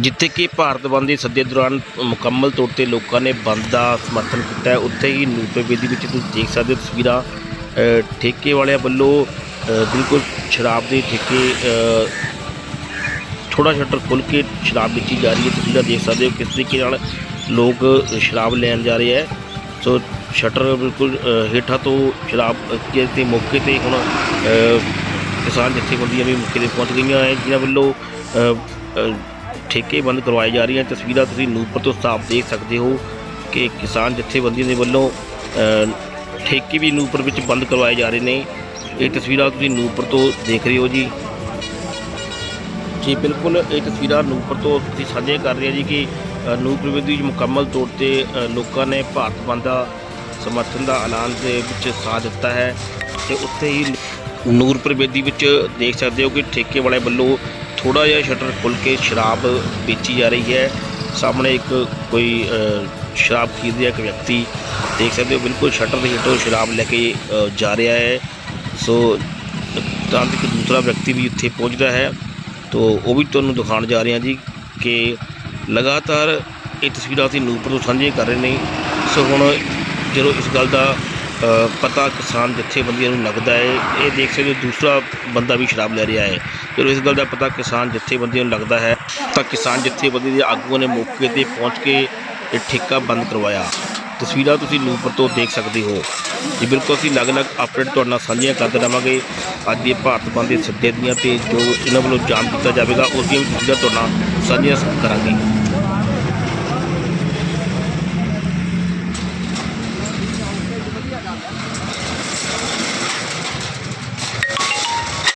ਜਿੱਥੇ ਕਿ ਭਾਰਤ ਬੰਦ ਦੇ ਸੱਦੇ ਦੌਰਾਨ ਮੁਕੰਮਲ ਤੌਰ ਤੇ ਲੋਕਾਂ ਨੇ ਬੰਦ ਦਾ ਸਮਰਥਨ ਕੀਤਾ ਉੱਥੇ ਹੀ ਨੂਰਪੁਰ ਬੇਦੀ ਵਿੱਚ ਤੁਸੀਂ ਦੇਖ ਸਕਦੇ ਹੋ ਤਸਵੀਰਾਂ ਠੇਕੇ ਵਾਲਿਆਂ ਵੱਲੋਂ ਬਿਲਕੁਲ ਸ਼ਰਾਬ ਦੇ ਠੇਕੇ ਅ, ਥੋੜਾ ਸ਼ਟਰ ਖੁੱਲ ਕੇ ਸ਼ਰਾਬ ਵੇਚੀ ਜਾ ਰਹੀ ਹੈ। ਤਸਵੀਰਾਂ ਦੇਖ ਸਕਦੇ ਹੋ ਕਿਸ ਤਰੀਕੇ ਨਾਲ ਲੋਕ ਸ਼ਰਾਬ ਲੈਣ ਜਾ ਰਹੇ ਹੈ। ਸੋ ਸ਼ਟਰ ਬਿਲਕੁਲ ਹੇਠਾਂ ਤੋਂ ਸ਼ਰਾਬ ਦੇ ਮੌਕੇ ਤੇ ਹੁਣ ਕਿਸਾਨ ਜਥੇਬੰਦੀਆਂ ਵੀ ਮੌਕੇ ਤੇ ਪਹੁੰਚ ਗਈਆਂ ਹੈ ਜਿਨ੍ਹਾਂ ਵੱਲੋਂ ਠੇਕੇ ਬੰਦ ਕਰਵਾਏ ਜਾ ਰਹੀਆਂ ਤਸਵੀਰਾਂ ਤੁਸੀਂ ਨੂਰਪੁਰ ਤੋਂ ਸਾਫ਼ ਦੇਖ ਸਕਦੇ ਹੋ ਕਿ ਕਿਸਾਨ ਜਥੇਬੰਦੀਆਂ ਦੇ ਵੱਲੋਂ ਠੇਕੇ ਵੀ ਨੂਰਪੁਰ ਵਿੱਚ ਬੰਦ ਕਰਵਾਏ ਜਾ ਰਹੇ ਨੇ। ਇਹ ਤਸਵੀਰਾਂ ਤੁਸੀਂ ਨੂਰਪੁਰ ਤੋਂ ਦੇਖ ਰਹੇ ਹੋ ਜੀ। ਜੀ ਬਿਲਕੁਲ ਇਹ ਤਸਵੀਰਾਂ ਨੂਰਪੁਰ ਤੋਂ ਤੁਸੀਂ ਸਾਂਝੇ ਕਰ ਰਹੇ ਜੀ ਕਿ ਅ, ਵਿੱਚ ਮੁਕੰਮਲ ਤੌਰ ਤੇ ਲੋਕਾਂ ਨੇ ਭਾਰਤ ਬੰਦ ਦਾ ਸਮਰਥਨ ਦਾ ਐਲਾਨ ਦੇ ਵਿੱਚ ਸਾਥ ਦਿੱਤਾ ਹੈ ਤੇ ਉੱਥੇ ਹੀ ਨੂਰਪੁਰ ਬੇਦੀ ਵਿੱਚ ਦੇਖ ਸਕਦੇ ਹੋ ਕਿ ਠੇਕੇ ਵਾਲੇ ਵੱਲੋਂ ਥੋੜਾ ਜਿਹਾ ਸ਼ਟਰ ਖੁੱਲ ਕੇ ਸ਼ਰਾਬ ਵੇਚੀ ਜਾ ਰਹੀ ਹੈ। ਸਾਹਮਣੇ ਇੱਕ ਕੋਈ ਸ਼ਰਾਬ ਖਰੀਦ ਰਿਹਾ ਇੱਕ ਵਿਅਕਤੀ, ਦੇਖ ਸਕਦੇ ਹੋ ਬਿਲਕੁਲ ਸ਼ਟਰ ਦੇ ਹੇਠੋਂ ਸ਼ਰਾਬ ਲੈ ਕੇ ਜਾ ਰਿਹਾ ਹੈ। ਸੋ, ਤਾਂ ਇੱਕ ਦੂਸਰਾ ਵਿਅਕਤੀ ਵੀ ਇੱਥੇ ਪਹੁੰਚਦਾ ਹੈ। ਤੋ, ਉਹ ਵੀ ਤੁਹਾਨੂੰ ਦਿਖਾਉਣ ਜਾ ਰਹੇ ਹਾਂ ਜੀ ਕਿ ਲਗਾਤਾਰ ਇਹ ਤਸਵੀਰਾਂ ਅਸੀਂ ਨੂਰਪੁਰ ਤੋਂ ਸਾਂਝੇ ਕਰ ਰਹੇ ਨੇ। ਸੋ ਹੁਣ ਜਦੋਂ ਇਸ ਗੱਲ ਦਾ ਪਤਾ ਕਿਸਾਨ ਜਥੇਬੰਦੀਆਂ ਨੂੰ ਲੱਗਦਾ ਹੈ। ਇਹ ਦੇਖ ਸਕਦੇ ਹੋ, ਦੂਸਰਾ ਬੰਦਾ ਵੀ ਸ਼ਰਾਬ ਲੈ ਰਿਹਾ ਹੈ। ਜਦੋਂ ਇਸ ਗੱਲ ਦਾ ਪਤਾ ਕਿਸਾਨ ਜਥੇਬੰਦੀਆਂ ਨੂੰ ਲੱਗਦਾ ਹੈ। ਤਾਂ ਕਿਸਾਨ ਜਥੇਬੰਦੀ ਦੇ ਆਗੂਆਂ ਨੇ ਮੌਕੇ ਤੇ ਪਹੁੰਚ ਕੇ ਇਹ ਠੇਕਾ ਬੰਦ ਕਰਵਾਇਆ। ਤਸਵੀਰਾਂ ਤੁਸੀਂ ਨੂਰਪੁਰ ਤੋਂ ਦੇਖ ਸਕਦੇ ਹੋ। ਜੀ, ਬਿਲਕੁਲ ਅਸੀਂ ਅਲੱਗ-ਅਲੱਗ ਅਪਡੇਟ ਤੁਹਾਡੇ ਨਾਲ ਸਾਂਝੀਆਂ ਕਰਦੇ ਰਹਾਂਗੇ। ਅੱਜ ਦੇ ਭਾਰਤ ਬੰਦ ਦੇ ਸੱਦੇ ਦੀਆਂ ਤੇ ਜੋ ਇਹਨਾਂ ਵੱਲੋਂ ਜਾਮ ਕੀਤਾ ਜਾਵੇਗਾ, ਉਸ ਦੀਆਂ ਵੀ ਤਸਵੀਰਾਂ ਤੁਹਾਡੇ ਨਾਲ ਸਾਂਝੀਆਂ ਕਰਾਂਗੇ।